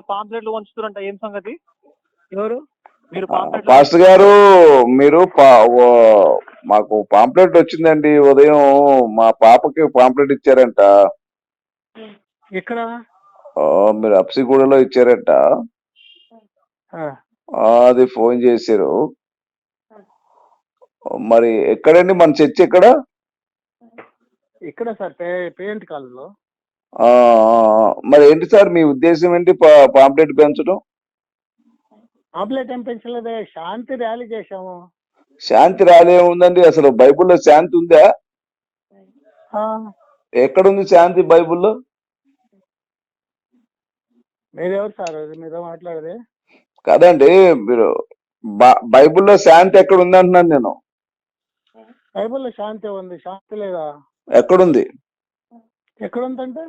పాంప్లెట్లు వంచుతారంట ఏం సంగతి? ఎవరు? మీరు పాస్టర్ గారు మీరు మాకు పాంప్లెట్ వచ్చిందండి. ఉదయం మా పాపకి పాంప్లెట్ ఇచ్చారంట. ఎక్కడ? ఆ, మీరు అప్సిగూడలో ఇచ్చారంట. అది ఫోన్ చేశారు. మరి ఎక్కడండి? మన చర్చ్ ఎక్కడ? ఇక్కడ సార్? పేరెంట్ కాలంలో మరి ఏంటి సార్ మీ ఉద్దేశం ఏంటి పాంప్లెట్ పెంచడం? ఆంప్లెట్ ఏం పెంచలేదే శాంతి ర్యాలీ చేశాము. శాంతి రాలే ఉందండి అసలు బైబిల్లో శాంతి ఉందా? ఎక్కడుంది శాంతి బైబిల్లో? మీరెవరు సార్? మీతో మాట్లాడేది? కాదండి మీరు బైబిల్లో శాంతి ఎక్కడ ఉంది అంటున్నాను నేను. బైబిల్లో శాంతి ఉంది శాంతి లేదా? ఎక్కడుంది? ఎక్కడ ఉందంటే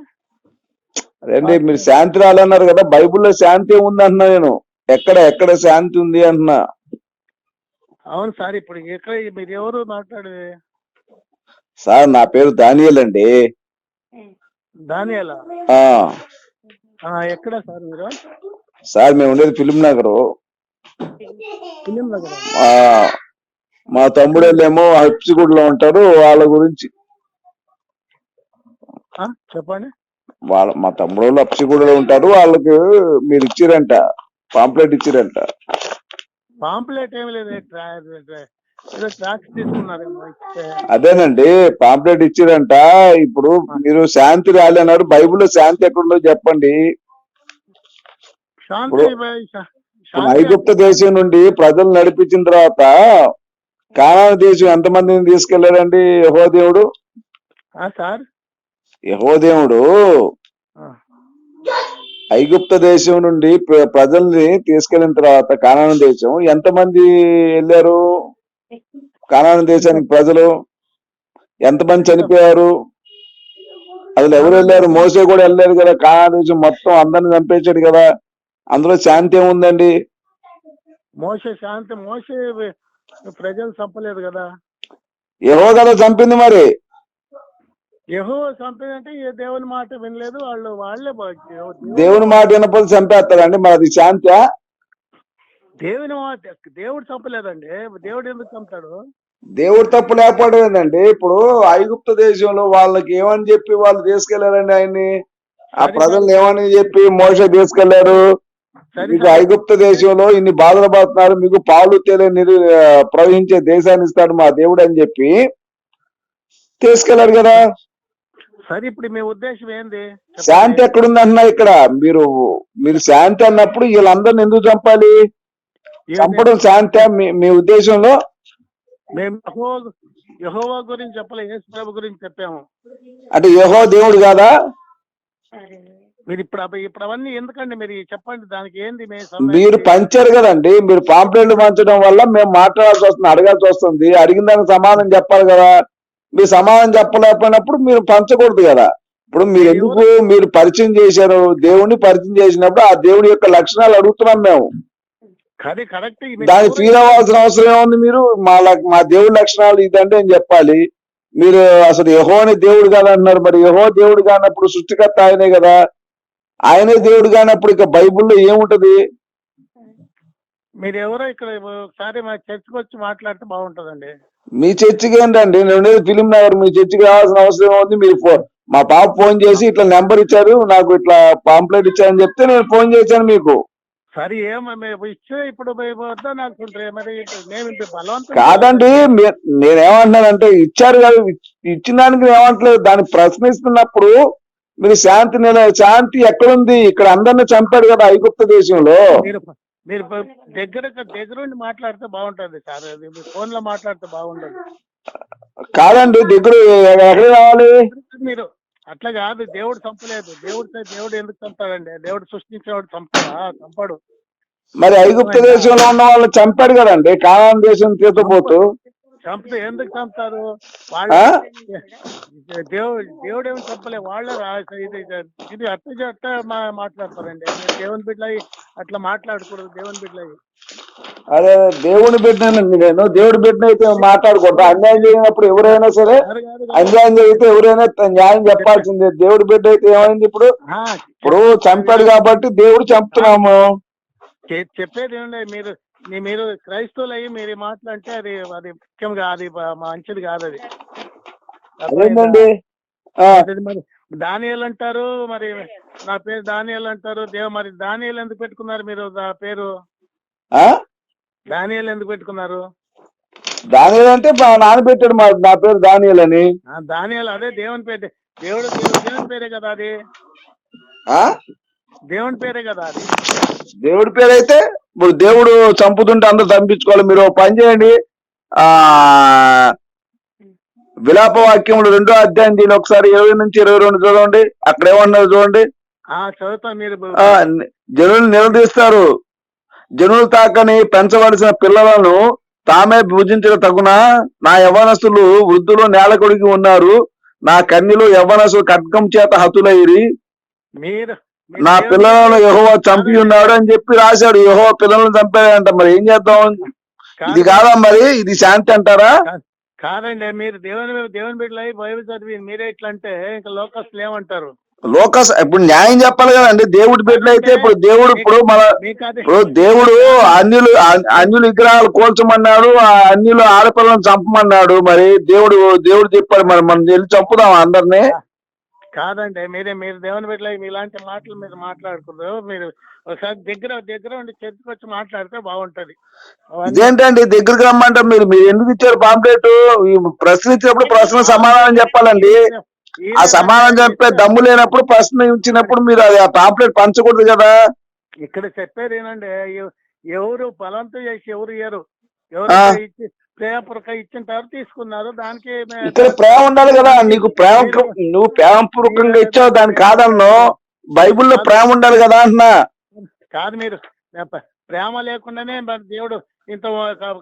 రండి మీరు శాంతి రాలన్నారు కదా బైబిల్లో శాంతి ఉంది అంటున్నా నేను. ఎక్కడ ఎక్కడ శాంతి ఉంది అంటున్నా. అవును సార్ ఇప్పుడు ఎక్కడ మీరు ఎవరు మాట్లాడేది? సార్ నా పేరు దానియల్ అండి. దానియాల ఎక్కడ సార్ మీరు? సార్ మేము ఉండేది ఫిలిం నగరు. ఫిలిం నగర్? ఆ. మా తమ్ముడు ఏమో హప్సిగూడలో ఉంటారు వాళ్ళ గురించి. చెప్పండి. వాళ్ళ మా తమ్ముడు వాళ్ళు హప్సిగూడలో ఉంటారు వాళ్ళకి మీరు ఇచ్చిరంట పాంప్లెట్ ఇచ్చిరంట. పాంప్లెట్ ఏమి లేదు. అదేనండి పాంప్లెట్ ఇచ్చిరంట ఇప్పుడు మీరు శాంతి రాలి అన్నారు బైబిల్లో శాంతి ఎక్కడుందో చెప్పండి. ఐగుప్త దేశం నుండి ప్రజలు నడిపించిన తర్వాత కానాన దేశం ఎంతమందిని తీసుకెళ్ళాడండి యహో దేవుడు? ఆ, సార్? యహో దేవుడు ఆ, ఐగుప్త దేశం నుండి ప్ర- ప్రజల్ని తీసుకెళ్ళిన తర్వాత కానాన దేశం ఎంతమంది వెళ్ళారు? కానాన దేశానికి ప్రజలు ఎంతమంది చనిపోయారు? అసలు ఎవరు వెళ్ళారు? మోసే కూడా వెళ్ళారు కదా. కానాన దేశం మొత్తం అందరిని చంపేశాడు కదా. అందులో శాంతి ఏముందండి? మోసే శాంతి మోసే ప్రజలు చంపలేదు కదా. యహో కదా చంపింది మరి. యహో చంపేదంటే ఏ దేవుని మాట వినలేదు వాళ్ళు వాళ్ళే దేవుని మాట వినపోతే చంపేస్తారండి. మరి అది శాంతి దేవుని మాట దేవుడు చంపలేదండి. దేవుడు ఎందుకు చంపుతాడు? దేవుడు తప్పు లేకపోవడమేందండి? ఇప్పుడు ఐగుప్త దేశంలో వాళ్ళకి ఏమని చెప్పి వాళ్ళు తీసుకెళ్ళారండి ఆయన్ని? ఆ ప్రజల్ని ఏమని చెప్పి మోస తీసుకెళ్ళారు మీకు ఐగుప్త దేశంలో ఇన్ని బాధలు పడుతున్నారు మీకు పాలు తేలే నిరు ఆ, ప్రవహించే దేశాన్ని ఇస్తాడు మా దేవుడు అని చెప్పి తీసుకెళ్ళారు కదా? సరే ఇప్పుడు మీ ఉద్దేశం ఏంది. శాంతి ఎక్కడుంది అంటున్నా ఇక్కడ మీరు మీరు శాంతి అన్నప్పుడు వీళ్ళందరిని ఎందుకు చంపాలి? చంపడం శాంతి మీ ఉద్దేశంలో మేము యెహోవా గురించి చెప్పలే యేసు ప్రభు గురించి చెప్పాము అంటే యహో దేవుడు కాదా మీరు ఇప్పుడు ఇప్పుడు అవన్నీ ఎందుకండి మీరు చెప్పండి దానికి ఏంది? మీరు పంచారు కదండి మీరు పాంప్లెట్లు పంచడం వల్ల మేము మాట్లాడాల్సి వస్తుంది అడగాల్సి వస్తుంది అడిగిన దానికి సమాధానం చెప్పాలి కదా మీరు సమాధానం చెప్పలేకపోయినప్పుడు మీరు పంచకూడదు కదా. ఇప్పుడు మీరు ఎందుకు మీరు పరిచయం చేశారు? దేవుణ్ణి పరిచయం చేసినప్పుడు ఆ దేవుడి యొక్క లక్షణాలు అడుగుతున్నాం మేము. దాన్ని ఫీల్ అవ్వాల్సిన అవసరం ఏముంది మీరు? మా మా దేవుడి లక్షణాలు ఇదంటే అని చెప్పాలి. మీరు అసలు యహోని దేవుడు కాదు అంటున్నారు మరి. యహో దేవుడు కానప్పుడు సృష్టికర్త ఆయనే కదా. ఆయనే దేవుడు కానప్పుడు ఇక బైబిల్లో ఏముంటది? మీరు ఎవరో ఇక్కడ ఒకసారి మా చర్చికి వచ్చి మాట్లాడితే బాగుంటుందండి. మీ చర్చికి ఏంటండి? నేను ఉండేది ఫిలిం నగర్. మీ చర్చికి రావాల్సిన అవసరం ఉంది మీరు ఫోన్ మా పాప ఫోన్ చేసి ఇట్లా నెంబర్ ఇచ్చారు. నాకు ఇట్లా పాంప్లెట్ ఇచ్చారని చెప్తే నేను ఫోన్ చేశాను మీకు. సరే ఏమో ఇచ్చే ఇప్పుడు మరి కాదండి నేనేమంటున్నానంటే ఇచ్చారు కదా ఇచ్- ఇచ్చిన దానికి ఏమంటలేదు దాన్ని ప్రశ్నిస్తున్నప్పుడు మీరు శాంతి శాంతి ఎక్కడుంది? ఇక్కడ అందరిని చంపాడు కదా ఐగుప్త దేశంలో. మీరు దగ్గర దగ్గరుండి మాట్లాడితే బాగుంటుంది సార్. అది ఫోన్లో మాట్లాడితే బాగుండదు. కాదండి దగ్గర ఎక్కడ రావాలి మీరు అట్లా కాదు. దేవుడు చంపలేదు. దేవుడు దేవుడు ఎందుకు చంపాడండి దేవుడు సృష్టించేవాడు చంపడా చంపడు. మరి ఐగుప్త దేశంలో ఉన్న వాళ్ళని చంపాడు కదండి. కానాన్ దేశం తీసుకుపోతూ చంపుతూ ఎందుకు చంపుతారు? వాళ్ళు దేవుడు దేవుడు ఏమి చంపలే వాళ్ళే ఇది ఇది అట్ట అట్ట మా- మాట్లాడతారండి. మీరు దేవుని బిడ్డ అట్లా మాట్లాడకూడదు దేవుని బిడ్డ అదే దేవుని బిడ్డనండి నేను దేవుడి బిడ్డను అయితే మాట్లాడుకుంటా అన్యాయం చేయనప్పుడు ఎవరైనా సరే అన్యాయం జరిగితే ఎవరైనా న్యాయం చెప్పాల్సిందే. దేవుడి బిడ్డ అయితే ఏమైంది ఇప్పుడు? ఇప్పుడు చంపాడు కాబట్టి దేవుడు చంపుతున్నాము. చెప్పేది ఏమండి మీరు మీ- మీరు క్రైస్తవులు అయ్యి మీరు మాట్లాడితే అది అది ముఖ్యం కాదు మంచిది కాదు అది. మరి? దానియల్ అంటారు మరి నా పేరు దానియల్ అంటారు దేవ మరి దానియల్ ఎందుకు పెట్టుకున్నారు మీరు నా పేరు? ఆ? దానియల్ ఎందుకు పెట్టుకున్నారు? దానియల్ అంటే మా నాన్న పెట్టాడు మా నా పేరు దానియల్ అని. దానియల్ అదే దేవుని పేరు. దేవుడు దేవుని పేరే కదా అది. ఆ? దేవుని పేరే కదా అది. దేవుడి పేరు అయితే ఇప్పుడు దేవుడు చంపుతుంటే అందరూ చంపించుకోవాలి. మీరు పని చేయండి. ఆ విలాప వాక్యములు రెండో అధ్యాయం దీని ఒకసారి ఇరవై నుంచి ఇరవై రెండు చూడండి. అక్కడ ఏమన్నారు చూడండి. జనులు నిలదీస్తారు. జనులు తాకని పెంచవలసిన పిల్లలను తామే భుజించక తగున నా యవనస్తులు వృద్ధులు నేల కొడిగి ఉన్నారు. నా కన్యలు యవనస్తులు ఖడ్గం చేత హతులైరి. మీరు నా పిల్లలను యెహోవా చంపి ఉన్నాడు అని చెప్పి రాశాడు. యెహోవా పిల్లలను చంపాడంట. మరి ఏం చేద్దాం? ఇది కాదా మరి? ఇది శాంతి అంటారా? కాదండి మీరు దేవుని దేవుని బిడ్డలు బైబిల్ చదివి మీరే ఇట్లా అంటే ఇంకా లోకస్తులు ఏమంటారు? లోకస్ ఇప్పుడు న్యాయం చెప్పాలి కదండి. దేవుడి బిడ్డలు అయితే ఇప్పుడు దేవుడు ఇప్పుడు మన ఇప్పుడు దేవుడు అన్యులు అన్- అన్యులు విగ్రహాలు కోల్చమన్నాడు. ఆ అన్యులు ఆడపిల్లను చంపమన్నాడు. మరి దేవుడు దేవుడు చెప్పాడు. మరి మనం వెళ్ళి చంపుదాం అందరినీ. కాదండి మీరే మీరు దేవుని బిడ్డలు అయి మీలాంటి మాటలు మీరు మాట్లాడకూడదు. మీరు ఒకసారి దగ్గర దగ్గర ఉండి చర్చకు వచ్చి మాట్లాడితే బాగుంటది. ఇదేంటండి దగ్గరికి రమ్మంటే మీరు మీరు ఎందుకు ఇచ్చారు పాంప్లెట్? ఈ ప్రశ్న ఇచ్చినప్పుడు ప్రశ్న సమాధానం చెప్పాలండి. ఆ సమాధానం చెప్పే దమ్ము లేనప్పుడు ప్రశ్న ఇచ్చినప్పుడు మీరు ఆ పాంప్లెట్ పంచకూడదు కదా. ఇక్కడ ఏంటంటే ఎవ- ఎవరు బలవంతం చేసి ఎవరు ఇయ్యరు? ఎవరు. ఇచ్చి ప్రేమపూర్వక ఇచ్చిన తర్వాత తీసుకున్నారు. దానికి ఇక్కడ ప్రేమ ఉండాలి కదా. నీకు ప్రేమ నువ్వు ప్రేమపూర్వకంగా ఇచ్చావు దాన్ని కాదన్ను బైబిల్లో ప్రేమ ఉండాలి కదా అంటున్నా. కాదు మీరు. ప్ర- ప్రేమ లేకుండానే మరి దేవుడు ఇంత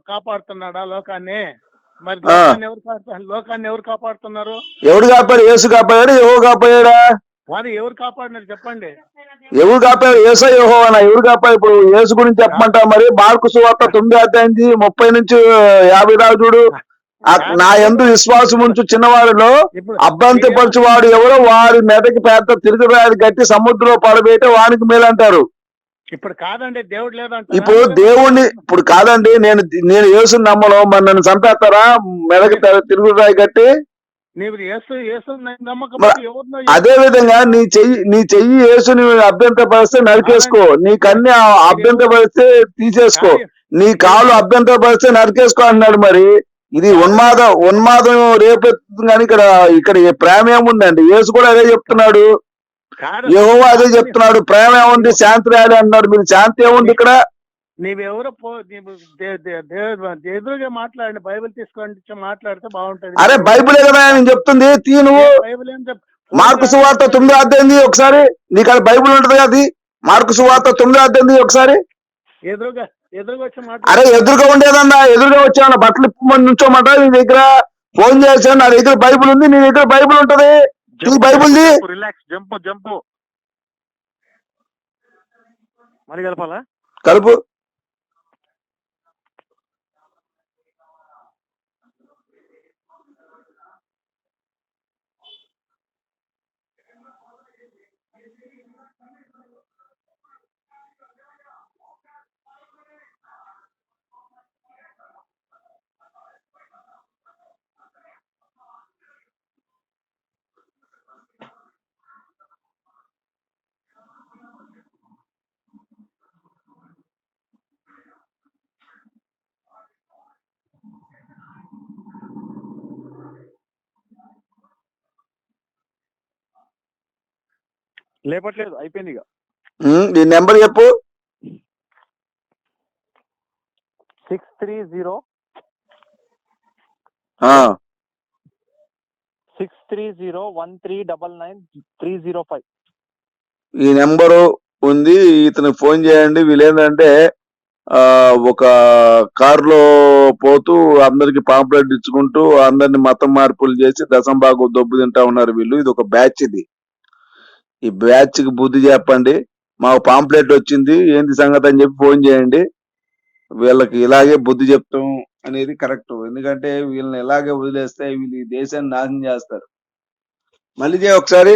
కాపాడుతున్నాడా లోకాన్ని? మరి. లోకాన్ని ఎవరు లోకాన్ని ఎవరు కాపాడుతున్నారు? ఎవడు కాపాడు? యేసు కాపాడాడు? ఎవరు కాపాడా వారు ఎవరు కాపాడినారు చెప్పండి. ఎవరు కాపాడు ఏసో ఎవరు కాపాడు ఇప్పుడు యేసు గురించి చెప్పమంటా మరి? మార్కు సువార్త తొమ్మిది అధ్యాయింది ముప్పై నుంచి యాభై ఆ- నా ఎందు విశ్వాసం ఉంచు చిన్నవాడిలో ఇప్పుడు అభ్యంతపరచు వాడు ఎవరో వారి మీదకి పెద్ద తిరుగురాది గట్టి సముద్రంలో పడబెట్టి వానికి మేలంటారు ఇప్పుడు కాదండి దేవుడు లేదంట ఇప్పుడు దేవుణ్ణి ఇప్పుడు కాదండి నేను నేను యేసు నమ్మను మరి నన్ను చంపేస్తారా? మెదకి తిరుగురాయి కట్టి అదే విధంగా నీ చెయ్యి నీ చెయ్యి యేసుని అభ్యంతరపరిస్తే నరికేసుకో. నీ కన్య అభ్యంతరపరిస్తే తీసేసుకో. నీ కాలు అభ్యంతరపరిస్తే నరికేసుకో అంటున్నాడు మరి. ఇది ఉన్మాద ఉన్మాదం రేపెత్తుంది కానీ ఇక్కడ ఇక్కడ ప్రేమ ఏముందండి? యేసు కూడా అదే చెప్తున్నాడు. యెహోవా అదే చెప్తున్నాడు. ప్రేమ ఏముంది? శాంతి రాయాలి అంటున్నాడు మీరు శాంతి ఏముంది ఇక్కడ? నీవెవరో పో ఎదురుగా మాట్లాడండి బైబిల్ తీసుకొని మాట్లాడితే బాగుంటది. అరే బైబిలే కదా నేను చెప్తుంది తీ నువ్వు. బైబిల్ ఏం చెప్ మార్కు సువార్త తొమ్మిది అద్దెంది ఒకసారి నీకు అది బైబిల్ ఉంటది కదా అది. మార్కు సువార్త తొమ్మిది అద్దెంది ఒకసారి. ఎదురుగా ఎదురుగా వచ్చి అరే ఎదురుగా ఉండేదన్నా ఎదురుగా వచ్చాను బట్టలు ఇప్పమని నుంచోమంట నీ దగ్గర. ఫోన్ చేశాను నా దగ్గర బైబిల్ ఉంది నీ దగ్గర బైబిల్ ఉంటది. ఈ బైబిల్ది రిలాక్స్ జంప్ జంప్ మరి కలపాలా? కలుపు. లేపట్లేదు అయిపోయింది ఇక. నీ నెంబర్ చెప్పు. Six three zero six three zero one three double nine three zero five. ఈ నెంబరు ఉంది ఇతను ఫోన్ చేయండి. వీళ్ళేంటంటే ఒక కారులో పోతూ అందరికి పాంప్లెట్ ఇచ్చుకుంటూ అందరిని మతం మార్పులు చేసి దశంబాగు దొబ్బు తింటా ఉన్నారు వీళ్ళు. ఇది ఒక బ్యాచ్ ఇది. ఈ బ్యాచ్కి బుద్ధి చెప్పండి. మాకు పాంప్లెట్ వచ్చింది. ఏంది సంగతి అని చెప్పి ఫోన్ చేయండి. వీళ్ళకి ఇలాగే బుద్ధి చెప్తాం అనేది కరెక్ట్. ఎందుకంటే వీళ్ళని ఇలాగే వదిలేస్తే వీళ్ళు ఈ దేశాన్ని నాశనం చేస్తారు. మళ్ళీ చేయి ఒకసారి.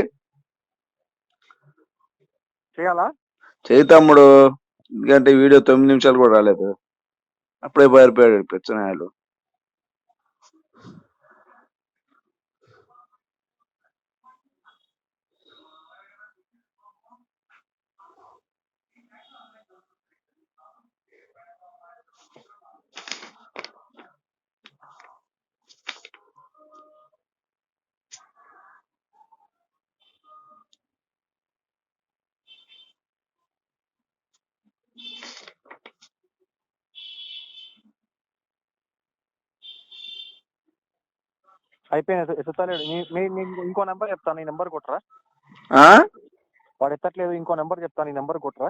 చేయాలా? చేయి తమ్ముడు. ఎందుకంటే వీడియో తొమ్మిది నిమిషాలు కూడా రాలేదు. అప్పుడే పారిపోయాడు పెచ్చనాయాలు అయిపోయింది ఎత్తుతలేడు. ఇంకో నెంబర్ చెప్తాను ఈ నెంబర్ కొట్టరా. ఆ? వాడు ఎత్తట్లేదు ఇంకో నెంబర్ చెప్తాను ఈ నెంబర్ కొట్టరా.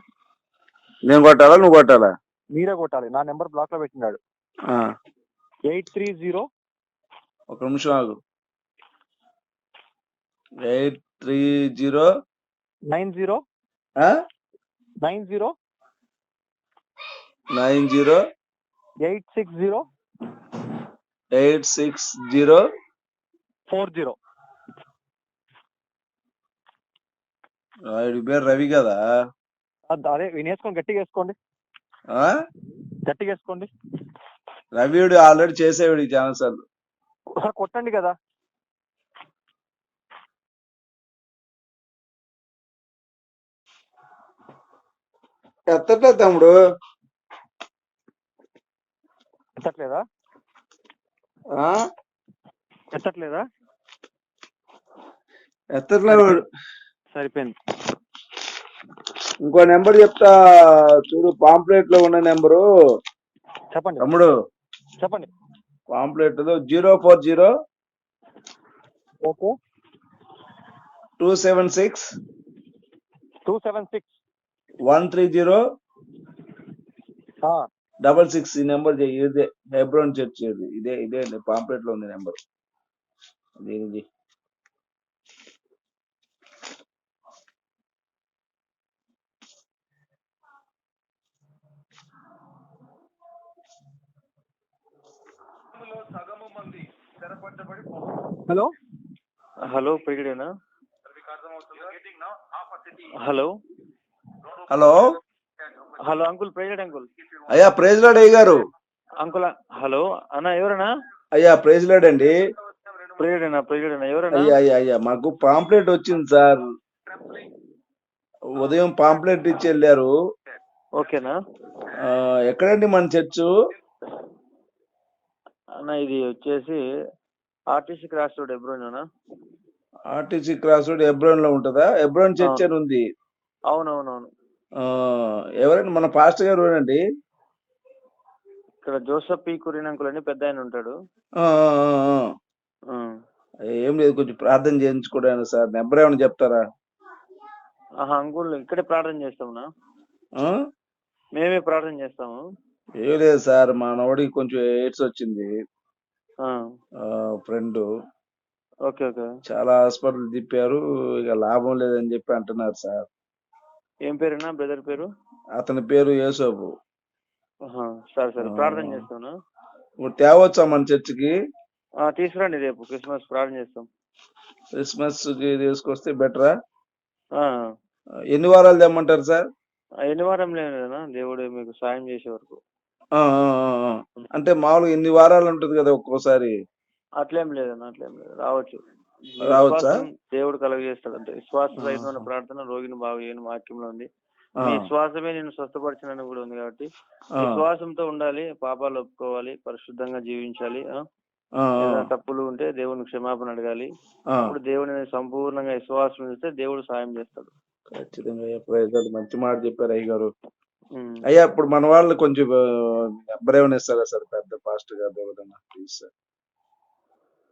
నేను కొట్టాలా నువ్వు కొట్టాలా? మీరే కొట్టాలి నా నెంబర్ బ్లాక్లో పెట్టినాడు ఆ, ఎయిట్ త్రీ జీరో. ఒక నిమిషం ఆగు. Eight three zero. Nine zero. Nine zero. Nine zero. Eight six zero. Eight six zero. Four zero. పేరు రవి కదా? అదే వినేసుకోండి గట్టిగా వేసుకోండి. ఆ? గట్టిగా వేసుకోండి. రవిడు ఆల్రెడీ చేసేవాడు సార్లు. ఒకసారి కొట్టండి కదా. ఎత్తట్లే తమ్ముడు. ఎత్తట్లేదా? ఆ? ఎత్తట్లేదా? ఎత్తట్లే వాడు. సరిపోయింది. ఇంకో నెంబర్ చెప్తా చూడు పాంప్లెట్లో ఉన్న నెంబరు. చెప్పండి. తమ్ముడు. చెప్పండి. పాంప్లెట్లో zero four zero okay. Two seven six two seven six. One three zero double six ఈ నెంబర్ ఇదే హెబ్రోన్ చర్చ్ ఇది ఇదే ఇదే పాంప్లెట్లో ఉంది నెంబర్. దీనిది hello hello ప్రియుడేనా hello? Hello? Hello uncle president uncle. అయ్యా ప్రైజ్ లాడ్ అయ్య గారు. Uncle hello? అన్న ఎవరన్నా? అయ్యా ప్రైజ్ లాడ్ అండి. ప్రియుడేనా ప్రియుడేనా ఎవరన్నా? అయ్యా అయ్యా అయ్యా మాకు పాంప్లెట్ వచ్చింది సార్. ఉదయం పాంప్లెట్ ఇచ్చి వెళ్ళారు. ఓకేనా? ఎక్కడండి మన చర్చు? అన్న ఇది వచ్చేసి ఆర్టీసీ క్రాస్ రోడ్ ఎబ్రోనా ఆర్టీసీ క్రాస్ రోడ్ ఎబ్రోన్లో ఉంటుందా? ఎబ్రోన్ చర్చ్ అని ఉంది. అవునవునవును. ఎవరండి మన పాస్టర్ గారు అండి ఇక్కడ జోసఫ్ పి కురియన్ అంకుల్ అని పెద్ద ఆయన ఉంటాడు. ఆ. ఏం లేదు కొంచెం ప్రార్థన చేయించుకోవడానికి సార్. నెంబర్ ఏమైనా చెప్తారా? ఆహా అంకుల్ ఇక్కడే ప్రార్థన చేస్తామునా? మేమే ప్రార్థన చేస్తాము. ఏం లేదు సార్ మా నోడికి కొంచెం ఎయిడ్స్ వచ్చింది. ఫ్రెండ్. Okay okay. చాలా హాస్పిటల్ తిప్పారు. ఇక లాభం లేదని చెప్పి అంటున్నారు సార్. ఏం పేరునా బ్రదర్ పేరు? అతని పేరు యేసోబు. సరే సరే. ప్రార్థన చేస్తాను. ఇప్పుడు తేవచ్చా మన చర్చికి? తీసుకురండి రేపు క్రిస్మస్ ప్రార్థన చేస్తాం. క్రిస్మస్కి తీసుకొస్తే బెటరా? ఆ. ఎన్ని వారాలు తెమ్మంటారు సార్? ఎన్ని వారం లేదన్నా దేవుడు మీకు సాయం చేసే వరకు. ఆ, ఆ, ఆ, ఆ. అంటే మామూలుగా ఎన్ని వారాలు ఉంటుంది కదా ఒక్కోసారి అట్లేం లేదన్న అట్లేం లేదు రావచ్చు రావచ్చా? విశ్వాసం దేవుడు కలుగజేస్తాడు అంటే విశ్వాస సహితమైన ప్రార్థన రోగిని బాగు చేయని వాక్యంలో ఉంది ఆ, మీ శ్వాసమే నేను స్వస్థపరచనని కూడా ఉంది కాబట్టి ఆ, విశ్వాసంతో ఉండాలి పాపాలు ఒప్పుకోవాలి పరిశుద్ధంగా జీవించాలి ఆ? ఆ, ఏదైనా తప్పులు ఉంటే దేవుని క్షమాపణ అడగాలి ఆ. అప్పుడు దేవుడిని సంపూర్ణంగా విశ్వాసం ఇస్తే దేవుడు సాయం చేస్తాడు ఖచ్చితంగా. మంచి మాట చెప్పారు అయ్య గారు. అయ్యా ఇప్పుడు మన వాళ్ళు కొంచెం నెంబర్ ఏమైనా ఇస్తారా సార్ పెద్ద పాస్ట్ గారు ఎవరన్నా ప్లీజ్ సార్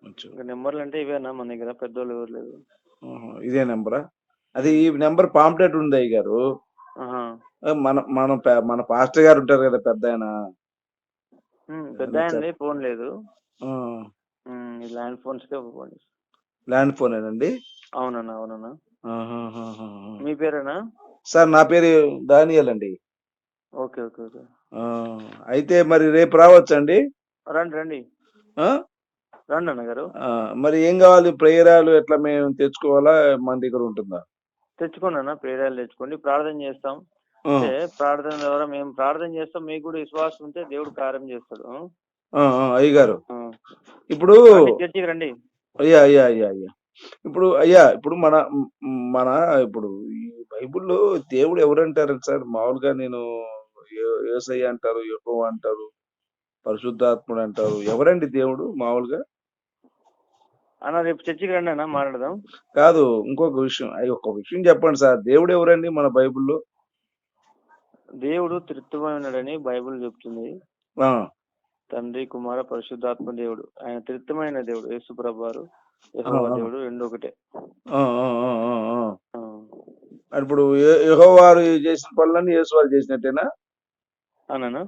కొంచెం. నెంబర్లు అంటే ఇవేనా మన దగ్గర? పెద్దోళ్ళు ఎవరు లేదు ఇదే నెంబరా? అది ఈ నెంబర్ పాంప్లెట్ ఉంది అయ్య గారు మన మన మన పాస్టర్ గారు ఉంటారు కదా పెద్ద ఆయన. పెద్ద ఆయనది ఫోన్ లేదు. Land phones phone. Land phone అండి అవునన్నా అవునన్నా. మీ పేరేనా? సార్ నా పేరు దానియల్ అండి. Okay okay okay. అయితే మరి రేపు రావచ్చండి? రండి రండి. ఆ? రండి అన్నగారు ఆ, మరి ఏం కావాలి? ప్రేయరాలు ఎట్లా మేము తెచ్చుకోవాలా? మన దగ్గర ఉంటుందా? తెచ్చుకోండి అన్న ప్రేరాలు తెచ్చుకోండి. ప్రార్థన చేస్తాం. అంటే ప్రార్థన ద్వారా మేము ప్రార్థన చేస్తాం. మీకు కూడా విశ్వాసం ఉంటే దేవుడు కార్యం చేస్తాడు. అయ్యగారు. ఇప్పుడు రండి, చర్చికి రండి. అయ్యా అయ్యా అయ్యా అయ్యా. ఇప్పుడు అయ్యా ఇప్పుడు మన మన ఇప్పుడు ఈ బైబిల్లో దేవుడు ఎవరంటారు సార్? మామూలుగా నేను ఏ- యేసయ్య అంటారు యెహోవా అంటారు పరిశుద్ధాత్ముడు అంటారు. ఎవరండి దేవుడు మామూలుగా? అన్న రేపు చర్చికి రండి అన్న మాట్లాడదాం. కాదు ఇంకొక విషయం అయ్యి ఒక విషయం చెప్పండి సార్. దేవుడు ఎవరండి మన బైబిల్లో? దేవుడు తృప్తమైనడని బైబిల్ చెప్తుంది. ఆ, తండ్రి కుమార పరిశుద్ధాత్మ దేవుడు. ఆయన తృప్తమైన దేవుడు యేసు ప్రభారు. దేవుడు రెండు ఒకటే. ఇప్పుడు యెహోవారు చేసిన పనులన్నీ యేసు వారు చేసినట్టేనా? అవునా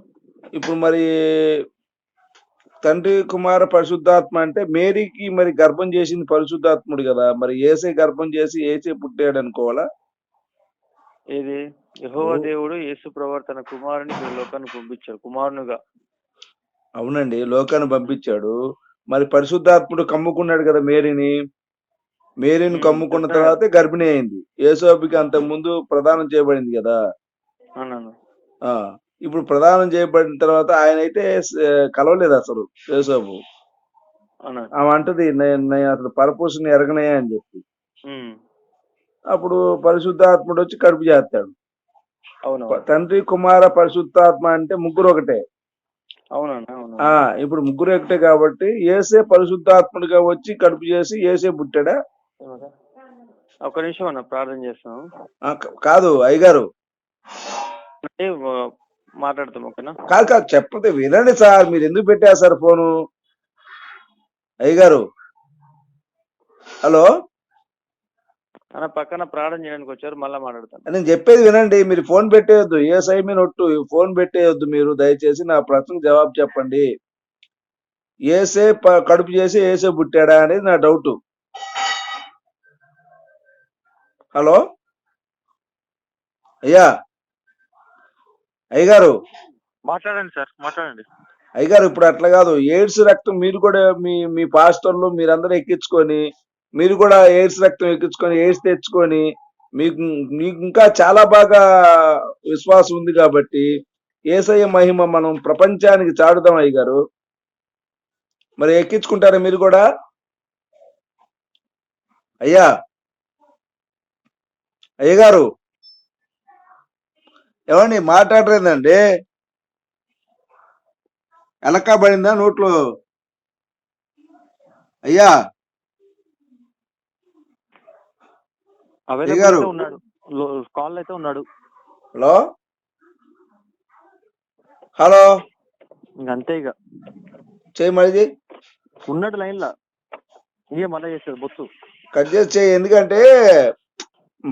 ఇప్పుడు మరి తండ్రి కుమార పరిశుద్ధాత్మ అంటే మేరీకి మరి గర్భం చేసింది పరిశుద్ధాత్ముడు కదా మరి ఏసే గర్భం చేసి ఏసే పుట్టాడు అనుకోవాలా ఇది యెహోవా. దేవుడు యేసు ప్రవర్తన కుమారుని ఈ లోకానికి పంపించాడు కుమారునిగా. అవునండి లోకాన్ని పంపించాడు. మరి పరిశుద్ధాత్ముడు కమ్ముకున్నాడు కదా మేరీని? మేరీని కమ్ముకున్న. తర్వాతే గర్భిణి అయింది. యేసోబికి అంత ముందు ప్రదానం చేయబడింది కదా? ఇప్పుడు ప్రదానం చేయబడిన తర్వాత ఆయన అయితే కలవలేదు అసలు అన్నా ఆమె అంటది "నే- నేను అసలు పరపురుషుని ఎరగనయా అని చెప్పి. అప్పుడు పరిశుద్ధాత్ముడు వచ్చి కడుపు చేస్తాడు తండ్రి కుమార పరిశుద్ధాత్మ అంటే ముగ్గురు ఒకటే. అవును ఆ ఇప్పుడు ముగ్గురు ఒకటే కాబట్టి ఏసే పరిశుద్ధాత్ముడిగా వచ్చి కడుపు చేసి ఏసే పుట్టాడా? ఒక నిమిషం అన్న ప్రార్థన చేస్తాం కాదు అయ్యగారు. అంటే, మాట్లాడతాం ఓకేనా? కాదు కాదు చెప్పతే వినండి సార్ మీరు ఎందుకు పెట్టారు సార్ ఫోను? అయ్యగారు. హలో? అన్న పక్కన ప్రార్థన చేయడానికి వచ్చారు మళ్ళీ మాట్లాడతాను. నేను చెప్పేది వినండి మీరు ఫోన్ పెట్టేయొద్దు. ఏ సై మీద ఒట్టు ఫోన్ పెట్టేయొద్దు మీరు. దయచేసి నా ప్రశ్నకు జవాబు చెప్పండి. ఏసే కడుపు చేసి ఏసే పుట్టాడా అనేది నా డౌట్. హలో? అయ్యా అయ్యగారు. మాట్లాడండి సార్ మాట్లాడండి. అయ్యగారు ఇప్పుడు అట్లా కాదు. ఎయిడ్స్ రక్తం మీరు కూడా మీ మీ పాస్టర్లు మీరందరూ ఎక్కించుకొని మీరు కూడా ఎయిడ్స్ రక్తం ఎక్కించుకొని ఎయిడ్స్ తెచ్చుకొని మీకు మీకు ఇంకా చాలా బాగా విశ్వాసం ఉంది కాబట్టి ఏసయ్య మహిమ మనం ప్రపంచానికి చాటుదాం అయ్యగారు. మరి ఎక్కించుకుంటారా మీరు కూడా? అయ్యా. అయ్యగారు ఏమండి మాట్లాడలేదండి ఎలక్కబడిందా నోట్లో? అయ్యా! గారు. ఉన్నాడు. కాల్ అయితే ఉన్నాడు. హలో? హలో? అంతే ఇక చేయి మరిది. ఉన్నాడు లైన్ లా ఇక మళ్ళీ చేస్తాడు బొత్తు. కట్ చేసి చేయి ఎందుకంటే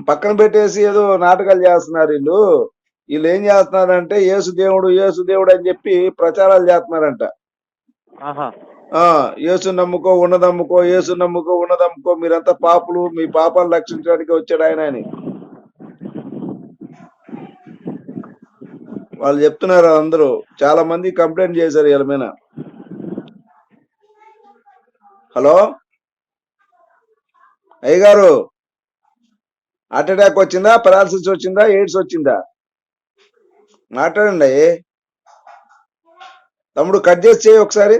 పక్కన పెట్టేసి ఏదో నాటకాలు చేస్తున్నారు వీళ్ళు. వీళ్ళు ఏం చేస్తున్నారంటే యేసు దేవుడు యేసు దేవుడు అని చెప్పి ప్రచారాలు చేస్తున్నారంట. యేసు నమ్ముకో ఉన్నదమ్ముకో యేసు నమ్ముకో ఉన్నదమ్ముకో మీరంతా పాపులు మీ పాపాలు రక్షించడానికి వచ్చాడు ఆయన అని. వాళ్ళు చెప్తున్నారు అందరూ. చాలా మంది కంప్లైంట్ చేశారు వీళ్ళ మీద. హలో? అయ్యగారు హార్ట్ అటాక్ వచ్చిందా? పెరాలసిస్ వచ్చిందా? ఎయిడ్స్ వచ్చిందా? మాట్లాడండి తమ్ముడు కట్ చేసి చేయి ఒకసారి.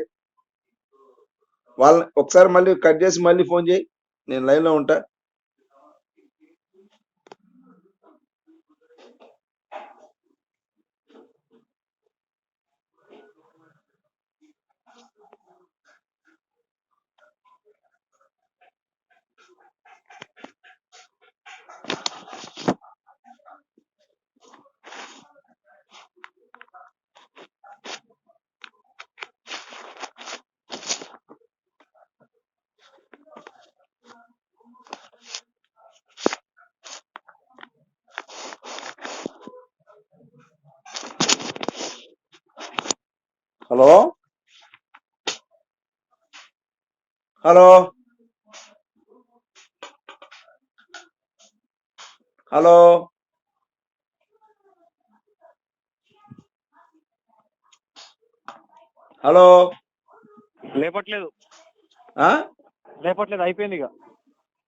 వాళ్ళని ఒకసారి మళ్ళీ కట్ చేసి మళ్ళీ ఫోన్ చేయి. నేను లైన్లో ఉంటా. హలో? హలో? హలో? హలో? లేపట్లేదు. ఆ? లేపట్లేదు అయిపోయింది ఇక.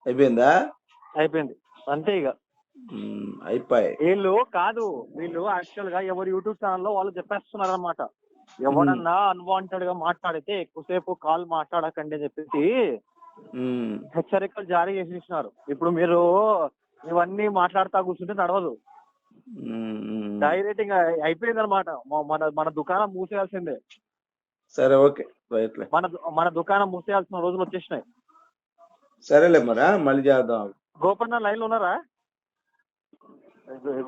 అయిపోయిందా? అయిపోయింది అంతే ఇక. అయిపోయి వీళ్ళు కాదు వీళ్ళు యాక్చువల్గా ఎవరు యూట్యూబ్ ఛానల్లో వాళ్ళు చెప్పేస్తున్నారు అనమాట ఎవడన్నా అన్వాంటెడ్గా మాట్లాడితే ఎక్కువసేపు కాల్ మాట్లాడకండి అని చెప్పేసి హెచ్చరికలు జారీ చేసేసినారు. ఇప్పుడు మీరు ఇవన్నీ మాట్లాడుతా కూర్చుంటే నడవదు. డైరెక్ట్ ఇంకా అయిపోయింది అనమాట మన మన దుకాణం మూసేయాల్సిందే. సరే ఓకే. మన మన దుకాణం మూసేయాల్సిన రోజులు వచ్చేసినాయి. సరేలే మరి మళ్ళీ చేద్దాం. గోపన్న లైన్లో ఉన్నారా?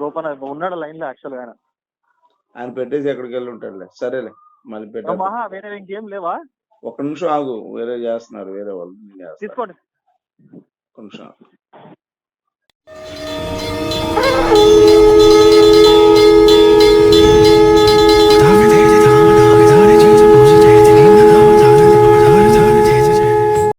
గోపన్న ఉన్నాడు లైన్లో యాక్చువల్గా ఆయన. పెట్టేసి ఎక్కడికి వెళ్ళి ఉంటాడులే సరేలే మళ్ళీ మహా వేరే ఇంకేం లేవా ఒక్క నిమిషం ఆగు వేరే చేస్తున్నారు వేరే వాళ్ళు. తీసుకోండి ఒక్క నిమిషం ఆగు.